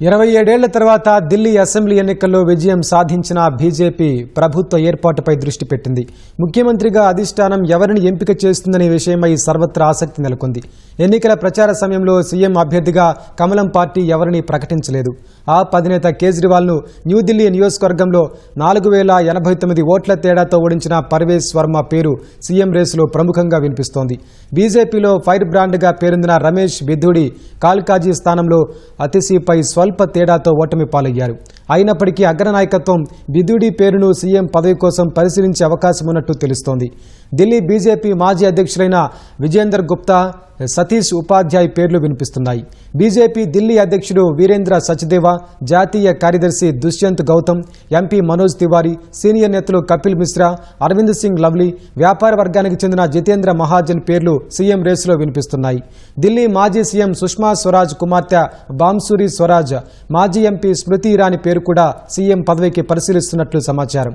ఇరవై ఏడేళ్ళ తర్వాత ఢిల్లీ అసెంబ్లీ ఎన్నికల్లో విజయం సాధించిన బీజేపీ ప్రభుత్వ ఏర్పాటుపై దృష్టి పెట్టింది. ముఖ్యమంత్రిగా అధిష్టానం ఎవరిని ఎంపిక చేస్తుందనే విషయమై సర్వత్రా ఆసక్తి నెలకొంది. ఎన్నికల ప్రచార సమయంలో సీఎం అభ్యర్థిగా కమలం పార్టీ ఎవరిని ప్రకటించలేదు. ఆ అధినేత కేజ్రీవాల్ను న్యూఢిల్లీ నియోజకవర్గంలో నాలుగు వేల ఎనభై తొమ్మిది ఓట్ల తేడాతో ఓడించిన పర్వేజ్ వర్మ పేరు సీఎం రేసులో ప్రముఖంగా వినిపిస్తోంది. బీజేపీలో ఫైర్ బ్రాండ్గా పేరొందిన రమేష్ బిధుడి కాల్కాజీ స్థానంలో అతిశీపై స్వల్ప తేడాతో ఓటమి పాలయ్యారు. అయినప్పటికీ అగ్రనాయకత్వం బిదుడి పేరును సీఎం పదవి కోసం పరిశీలించే అవకాశం ఉన్నట్టు తెలుస్తోంది. ఢిల్లీ బీజేపీ మాజీ అధ్యక్షులైన విజేందర్ గుప్తా సతీష్ ఉపాధ్యాయ్ పేర్లు వినిపిస్తున్నాయి. బీజేపీ ఢిల్లీ అధ్యక్షుడు వీరేంద్ర సచ్దేవా జాతీయ కార్యదర్శి దుష్యంత్ గౌతమ్ ఎంపీ మనోజ్ తివారీ సీనియర్ నేతలు కపిల్ మిశ్రా అరవింద్ సింగ్ లవ్లీ వ్యాపార వర్గానికి చెందిన జితేంద్ర మహాజన్ పేర్లు సీఎం రేసులో వినిపిస్తున్నాయి. ఢిల్లీ మాజీ సీఎం సుష్మా స్వరాజ్ కుమార్తె బాంసూరి స్వరాజ్ మాజీ ఎంపీ స్మృతి ఇరానీ పేరు కూడా సీఎం పదవికి పరిశీలిస్తున్నట్లు సమాచారం.